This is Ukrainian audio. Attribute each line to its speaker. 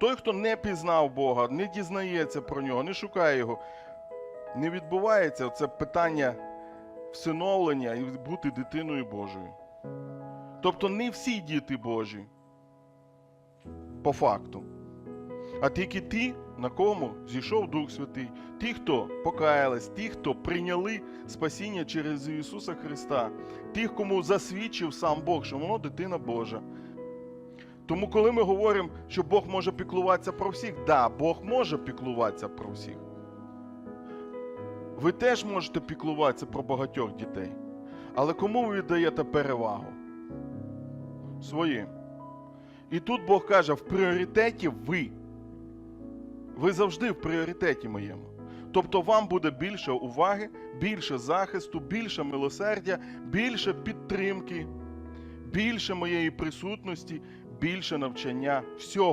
Speaker 1: Той, хто не пізнав Бога, не дізнається про нього, не шукає його, не відбувається це питання всиновлення і бути дитиною Божою. Тобто не всі діти Божі, по факту. А тільки ті, на кому зійшов Дух Святий, ті, хто покаялись, ті, хто прийняли спасіння через Ісуса Христа, ті, кому засвідчив сам Бог, що воно дитина Божа. Тому, коли ми говоримо, що Бог може піклуватися про всіх, да, Бог може піклуватися про всіх. Ви теж можете піклуватися про багатьох дітей. Але кому ви віддаєте перевагу? Своїм. І тут Бог каже: в пріоритеті ви. Ви завжди в пріоритеті моєму. Тобто вам буде більше уваги, більше захисту, більше милосердя, більше підтримки, більше моєї присутності, більше навчання. Всього